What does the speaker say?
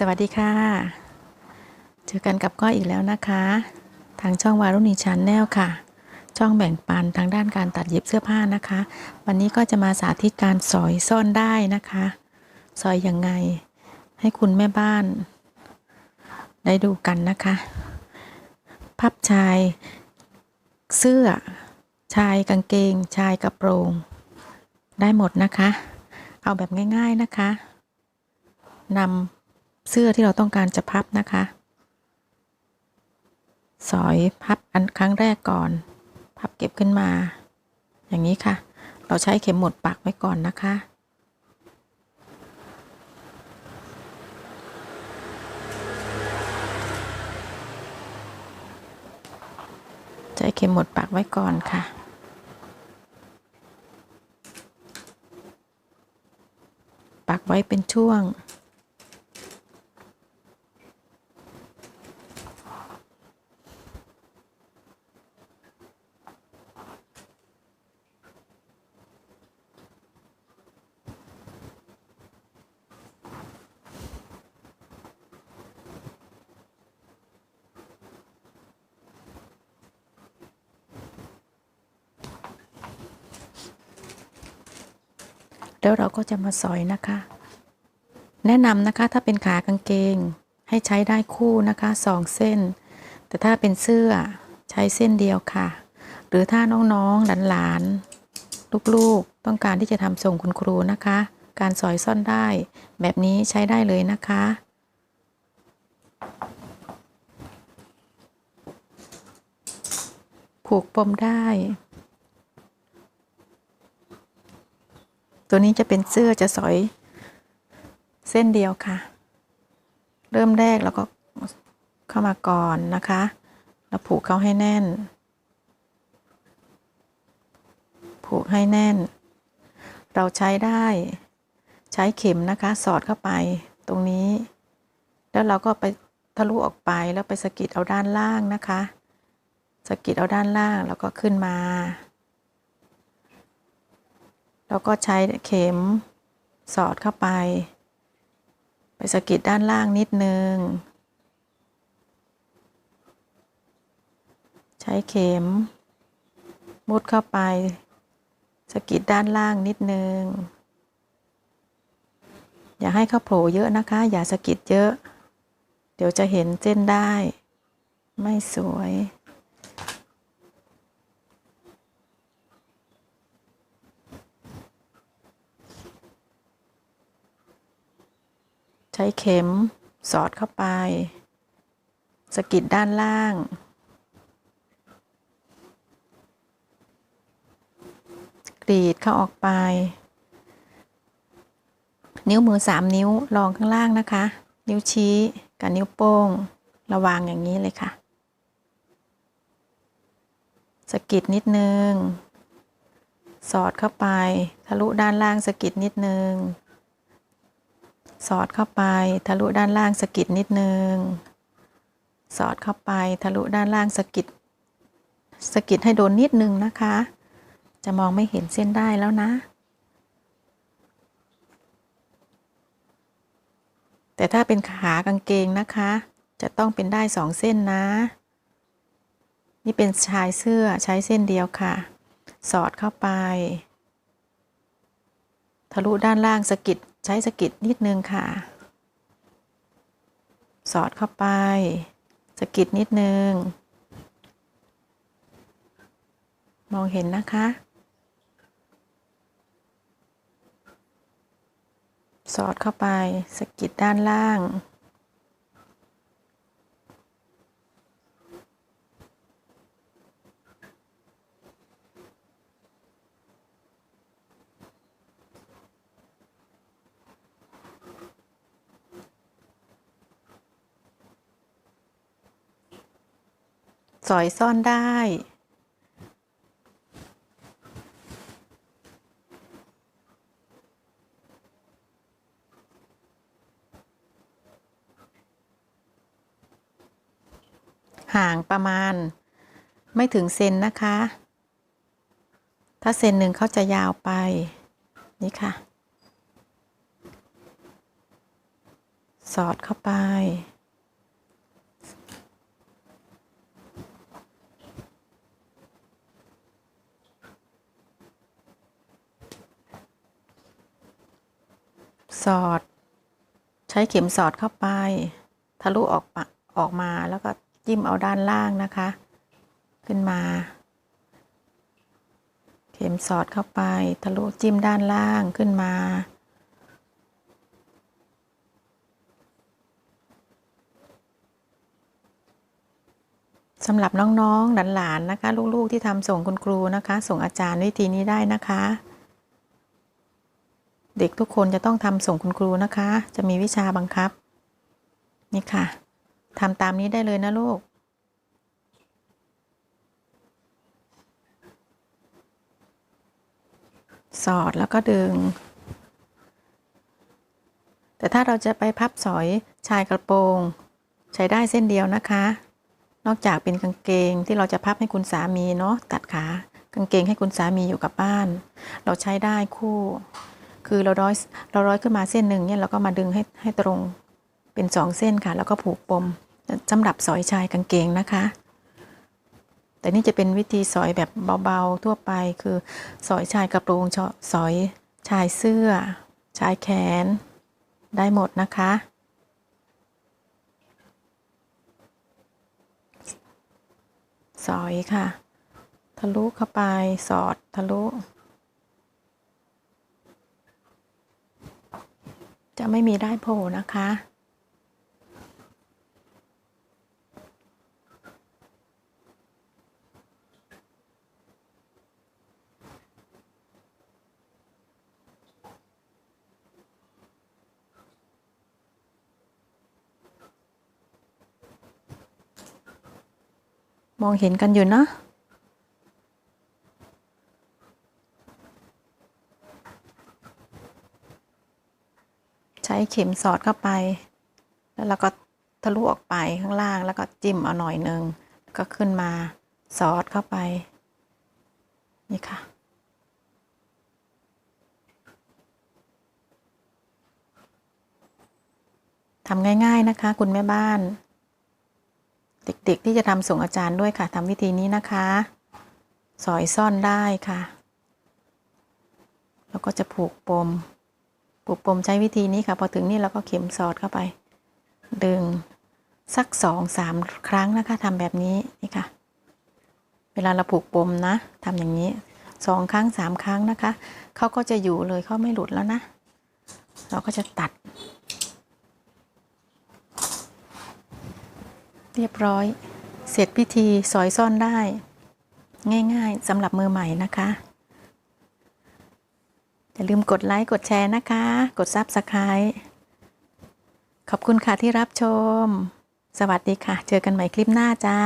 สวัสดีค่ะ เจอกันกับก้อยอีกแล้วนะคะ ทางช่องวารุณีชันแนลค่ะ ช่องแบ่งปันทางด้านการตัดเย็บเสื้อผ้านะคะ วันนี้ก็จะมาสาธิตการสอยซ่อนได้นะคะ สอยอยังไง ให้คุณแม่บ้าน ได้ดูกันนะคะ พับชาย เสื้อ ชายกางเกง ชายกระโปรง ได้หมดนะคะ เอาแบบง่าย ๆนะคะนำ เสื้อที่เราต้องการจะพับนะคะ สอยพับอันครั้งแรกก่อน พับเก็บขึ้นมา อย่างนี้ค่ะ เราใช้เข็มหมุดปักไว้ก่อนนะคะใช้เข็มหมุดปักไว้ก่อนค่ะ ปักไว้เป็นช่วง แล้วเราก็จะมาสอยนะคะ แนะนำนะคะถ้าเป็นขากางเกง ให้ใช้ได้คู่นะคะสองเส้น แต่ถ้าเป็นเสื้อใช้เส้นเดียวค่ะ หรือถ้าน้องๆหลานๆลูกๆ ต้องการที่จะทำส่งคุณครูนะคะ การสอยซ่อนได้ แบบนี้ใช้ได้เลยนะคะผูกปมได้ ตัวนี้จะเป็นเสื้อจะสอยเส้นเดียวค่ะ เริ่มแรกเราก็เข้ามาก่อนนะคะ แล้วผูกเขาให้แน่น ผูกให้แน่น เราใช้ได้ใช้เข็มนะคะ สอดเข้าไปตรงนี้ แล้วเราก็ไปทะลุออกไปแล้วไปสกิดเอาด้านล่างนะคะ สกิดเอาด้านล่างแล้วก็ขึ้นมา แล้วก็ใช้เข็มสอดเข้าไป ไปสะกิดด้านล่างนิดนึง ใช้เข็ม มุดเข้าไปสะกิดด้านล่างนิดนึง อย่าให้เขาโผล่เยอะนะคะ อย่าสะกิดเยอะ เดี๋ยวจะเห็นเส้นได้ ไม่สวย ใช้เข็มสอดเข้าไป สกิดด้านล่าง กรีดเข้าออกไป นิ้วมือสามนิ้วรองข้างล่างนะคะ นิ้วชี้กับนิ้วโป้ง ระวางอย่างนี้เลยค่ะ สกิดนิดนึง สอดเข้าไป ทะลุด้านล่างสกิดนิดนึง สอดเข้าไปทะลุด้านล่างสกิดนิดนึง สอดเข้าไปทะลุด้านล่างสกิดสกิดให้โดนนิดนึงนะคะ จะมองไม่เห็นเส้นได้แล้วนะ แต่ถ้าเป็นขากางเกงนะคะ จะต้องเป็นได้สองเส้นนะ นี่เป็นชายเสื้อใช้เส้นเดียวค่ะ สอดเข้าไป ทะลุด้านล่างสกิด ช้สกิดนิดนึงค่ะ สอดเข้าไปสกิดนิดนึง มองเห็นนะคะ สอดเข้าไปสกิดด้านล่าง สอยซ่อนได้ ห่างประมาณไม่ถึงเซนนะคะ ถ้าเซนหนึ่งเขาจะยาวไป นี่ค่ะ สอดเข้าไป สอด ใช้เข็มสอดเข้าไป ทะลุออกออกมาแล้วก็จิ้มเอาด้านล่างนะคะ ขึ้นมา เข็มสอดเข้าไป ทะลุจิ้มด้านล่างขึ้นมา สำหรับน้องๆหลานๆนะคะ ลูกๆที่ทำส่งคุณครูนะคะ ส่งอาจารย์วิธีนี้ได้นะคะ เด็กทุกคนจะต้องทำส่งคุณครูนะคะ จะมีวิชาบังคับ นี่ค่ะทำตามนี้ได้เลยนะลูก สอดแล้วก็ดึง แต่ถ้าเราจะไปพับสอยชายกระโปรง ใช้ได้เส้นเดียวนะคะ นอกจากเป็นกางเกงที่เราจะพับให้คุณสามีเนาะตัดขากางเกงให้คุณสามีอยู่กับบ้าน เราใช้ได้คู่ คือเราร้อยเราร้อยขึ้นมาเส้นหนึ่งเนี่ยเราก็มาดึงให้ให้ตรงเป็นสองเส้นค่ะ แล้วก็ผูกปมสำหรับสอยชายกางเกงนะคะ แต่นี่จะเป็นวิธีสอยแบบเบาๆทั่วไปคือสอยชายกระโปรงชอสอยชายเสื้อ ชายแขน ได้หมดนะคะ สอยค่ะ ทะลุเข้าไปสอดทะลุ จะ ไม่มีได้โผล่นะคะ มองเห็นกันอยู่เนาะ ใช้เข็มสอดเข้าไป แล้วเราก็ทะลุออกไปข้างล่างแล้วก็จิ้มเอาหน่อยหนึ่งก็ขึ้นมาสอดเข้าไป นี่ค่ะ ทำง่ายๆนะคะ คุณแม่บ้าน เด็กๆที่จะทำส่งอาจารย์ด้วยค่ะทำวิธีนี้นะคะ สอยซ่อนได้ค่ะ แล้วก็จะผูกปม ผูกปมใช้วิธีนี้ค่ะ พอถึงนี่เราก็เข็มสอดเข้าไป ดึงสักสองสามครั้งนะคะทำแบบนี้นี่ค่ะ เวลาเราผูกปมนะทำอย่างนี้สองครั้งสามครั้งนะคะเขาก็จะอยู่เลยเขาไม่หลุดแล้วนะ เราก็จะตัด เรียบร้อย เสร็จพิธีสอยซ่อนได้ ง่ายๆสำหรับมือใหม่นะคะ อย่าลืมกดไลค์กดแชร์นะคะ กดซับสไครต์ขอบคุณค่ะที่รับชม สวัสดีค่ะ เจอกันใหม่คลิปหน้าจ้า